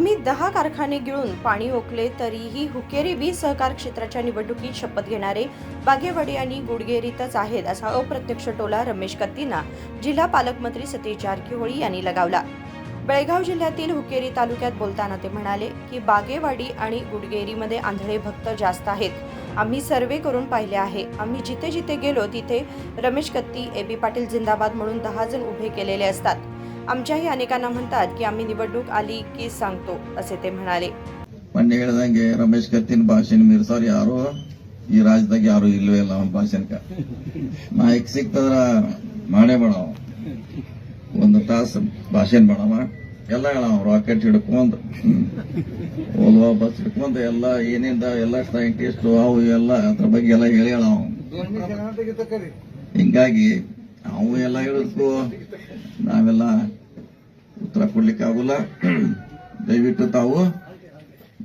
तुम्ही दहा कारखाने गिळून पाणी ओकले तरीही हुकेरी वीज सहकार क्षेत्राच्या निवडणुकीत शपथ घेणारे बागेवाडी आणि गुडगेरीतच आहेत असा अप्रत्यक्ष टोला रमेश कत्तींना जिल्हा पालकमंत्री सतीश जारकिहोळी यांनी लगावला. बेळगाव जिल्ह्यातील हुकेरी तालुक्यात बोलताना ते म्हणाले की बागेवाडी आणि गुडगेरीमध्ये आंधळे भक्त जास्त आहेत. आम्ही सर्वे करून पाहिले आहे. आम्ही जिथे जिथे गेलो तिथे रमेश कत्ती ए बी पाटील जिंदाबाद म्हणून दहा जण उभे केलेले असतात. आमच्याही अनेकांना म्हणतात की आम्ही निवडणूक आली की सांगतो असे ते म्हणाले ಮೊನ್ನೆ ಹೇಳ್ದಂಗೆ ರಮೇಶ್ ಕತ್ತಿನ ಭಾಷಣ ಮೀರ್ಸೋರು ಯಾರು ಈ ರಾಜ್ಯದಾಗ ಯಾರು ಇಲ್ವೇ ಇಲ್ಲ ಅವನ ಭಾಷಣಕ ನಾಯಕ್ ಸಿಕ್ತದ್ರ ಮಾಡೇ ಮಾಡವ ಒಂದು ತಾಸು ಭಾಷಣ ಮಾಡವ ಎಲ್ಲ ಹೇಳವ ರಾಕೆಟ್ ಹಿಡ್ಕೊಂಡ್ ಹ್ಮ್. ಓದುವ ಬಸ್ ಹಿಡ್ಕೊಂಡ್ ಎಲ್ಲ ಏನಿಂದ ಎಲ್ಲ ಸೈಂಟಿಸ್ಟ್ ಅವು ಎಲ್ಲ ಅದ್ರ ಬಗ್ಗೆ ಎಲ್ಲ ಹೇಳಿ ಹೇಳವ ಹಿಂಗಾಗಿ ಅವು ಎಲ್ಲ ಹೇಳಿದ್ಕು ನಾವೆಲ್ಲ ಉತ್ತರ ಕೊಡ್ಲಿಕ್ಕೆ ಆಗುಲ್ಲ. ದಯವಿಟ್ಟು ತಾವು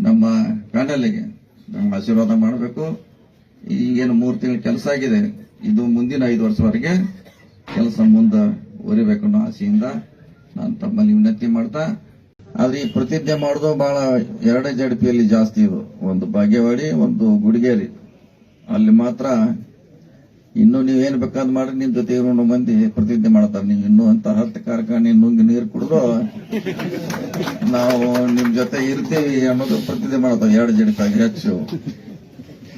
ನಮ್ಮ ಪ್ಯಾನಲ್ಗೆ ನಮ್ಮ ಆಶೀರ್ವಾದ ಮಾಡಬೇಕು. ಈಗೇನು ಮೂರು ತಿಂಗಳ ಕೆಲಸ ಆಗಿದೆ. ಇದು ಮುಂದಿನ ಐದು ವರ್ಷವರೆಗೆ ಕೆಲಸ ಮುಂದೆ ಒರಿಬೇಕು ಅನ್ನೋ ಆಸೆಯಿಂದ ನಾನು ತಮ್ಮಲ್ಲಿ ವಿನಂತಿ ಮಾಡ್ತಾ, ಆದ್ರೆ ಈ ಪ್ರತಿಜ್ಞೆ ಮಾಡೋದು ಬಹಳ ಎರಡೇ ಜಡಪಿಯಲ್ಲಿ ಜಾಸ್ತಿ ಇದು. ಒಂದು ಬಾಗೇವಾಡಿ, ಒಂದು ಗುಡಿಗೇರಿ. ಅಲ್ಲಿ ಮಾತ್ರ ಇನ್ನು ನೀವೇನ್ ಬೇಕಾದ್ ಮಾಡ್ರಿ ನಿಮ್ ಜೊತೆ ಇರೋ ಮಂದಿ ಪ್ರತಿಜ್ಞೆ ಮಾಡ್ತಾರೆ. ನೀವು ಇನ್ನೂ ಅಂತ ಹತ್ತು ಕಾರ್ಖಾನೆ ನುಂಗಿ ನೀರು ಕುಡಿದು ನಾವು ನಿಮ್ ಜೊತೆ ಇರ್ತೀವಿ ಅನ್ನೋದು ಪ್ರತಿಜ್ಞೆ ಮಾಡ್ತಾವೆ ಎರಡು ಜಡಿಪಾಗಿ ಹೆಚ್ಚು.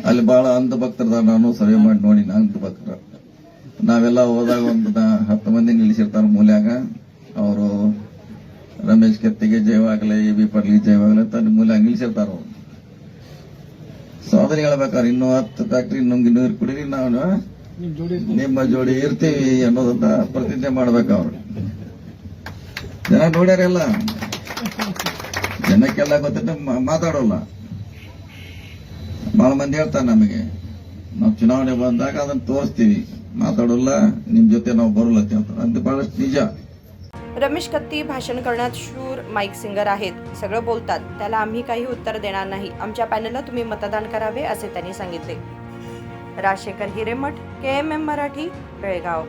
ಅಲ್ಲಿ ಬಹಳ ಅಂಧ ಭಕ್ತರದ ನಾನು ಸರ್ವೆ ಮಾಡಿ ನೋಡಿ ಅಂಧ ಭಕ್ತರ ನಾವೆಲ್ಲ ಹೋದಾಗ ಒಂದು ಹತ್ತು ಮಂದಿ ನಿಲ್ಲಿಸಿರ್ತಾರ ಮೂಲ್ಯಾಗ. ಅವರು ರಮೇಶ್ ಕೆತ್ತಿಗೆ ಜಯವಾಗಲಿ ಎ ಬಿ ಪರ್ಲಿ ಜಯವಾಗಲಿ ಅಂತ ಮೂಲ್ಯಾಗ ನಿಲ್ಲಿಸಿರ್ತಾರ ಅವ್ರು. ಸೊ ಅದನ್ನ ಇನ್ನೂ ಹತ್ತು ಫ್ಯಾಕ್ಟ್ರಿ ನುಂಗಿ ನೀರು ಕುಡೀರಿ, ನಾವು ನಿಮ್ಮ ಜೋಡಿ ಇರ್ತೀವಿ ಅನ್ನೋದಂತ ಪ್ರತಿಜ್ಞೆ ಮಾಡ್ಬೇಕು ಅವ್ರು ಜನ ನೋಡ್ಯಾರೆಲ್ಲ ಜನಕ್ಕೆಲ್ಲ ಗೊತ್ತಿಟ್ಟು ಮ- ಮಾತಾಡೋಲ್ಲ ಬಹಳ ಮಂದಿ ಹೇಳ್ತಾರೆ ನಮಗೆ ನಾವು ಚುನಾವಣೆ ಬಂದಾಗ ಅದನ್ನ ತೋರಿಸ್ತೀವಿ ಮಾತಾಡೋಲ್ಲ ನಿಮ್ ಜೊತೆ ನಾವು ಬರೋಲ್ಲ ಅಂತ ಹೇಳ್ತಾರೆ ಅದು ಬಹಳಷ್ಟು ನಿಜ रमेश कत्ती भाषण करण्यात शूर माईक सिंगर आहेत सगळं बोलतात त्याला आम्ही काही उत्तर देणार नाही आमच्या पॅनलला तुम्ही मतदान करावे असे त्यांनी सांगितले राजशेखर हिरेमठ के एम एम मराठी बेळगाव.